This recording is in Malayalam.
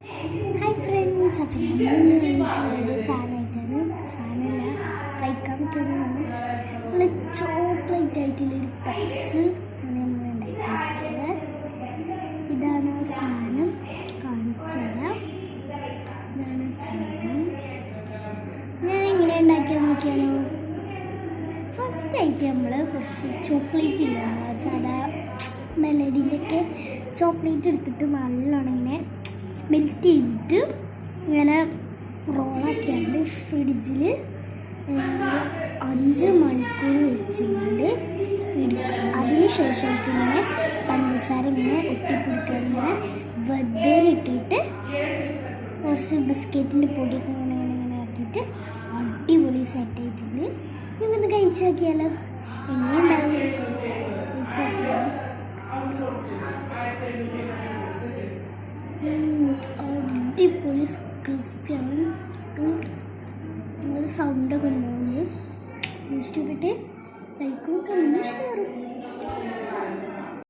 ഹായ് ഫ്രണ്ട്സ് അപ്പം സാധനമായിട്ടാണ് സാധനമല്ല കഴിക്കാൻ പറ്റുന്നതാണ് നമ്മൾ ചോക്ലേറ്റ് ആയിട്ടുള്ളൊരു പപ്സ് ആണ് നമ്മൾ ഉണ്ടാക്കിയിട്ടുള്ളത് ഇതാണ് സാധനം. കാണിച്ചു തരാം. ഇതാണ് സാധനം. ഞാൻ എങ്ങനെ ഉണ്ടാക്കിയാൽ നോക്കിയാലോ? ഫസ്റ്റ് ആയിട്ട് നമ്മൾ കുറച്ച് ചോക്ലേറ്റ് ഇല്ല സാധാ മെലഡിന്റെയൊക്കെ ചോക്ലേറ്റ് എടുത്തിട്ട് നല്ലോണം ഇങ്ങനെ മെൽറ്റ് ചെയ്തിട്ട് ഇങ്ങനെ റോളാക്കിയാണ്ട് ഫ്രിഡ്ജിൽ അഞ്ച് മണിക്കൂർ വെച്ചുകൊണ്ട് എടുക്കുക അതിന് ശേഷമൊക്കെ ഇങ്ങനെ പഞ്ചസാര ഇങ്ങനെ ഒട്ടിപ്പിടിക്കുക. ഇങ്ങനെ വെതറിട്ടിട്ട് കുറച്ച് ബിസ്ക്കറ്റിന്റെ പൊടിയൊക്കെ ഇങ്ങനെ ഇങ്ങനെ ഇങ്ങനെ ആക്കിയിട്ട് അടിപൊളി സെറ്റ് ആയിട്ടുണ്ട്. ഇവന്ന് കഴിച്ചു നോക്കിയാലോ? എങ്ങനെയുണ്ടാവും കഴിച്ചു നോക്കിയാലോ? അടിപൊളി ക്രിസ്പിയാണ്. നിങ്ങൾ സൗണ്ടൊക്കെ ഉണ്ടാവുന്നത് ഇഷ്ടപ്പെട്ട് ലൈക്കും കമന്റും ഷെയറും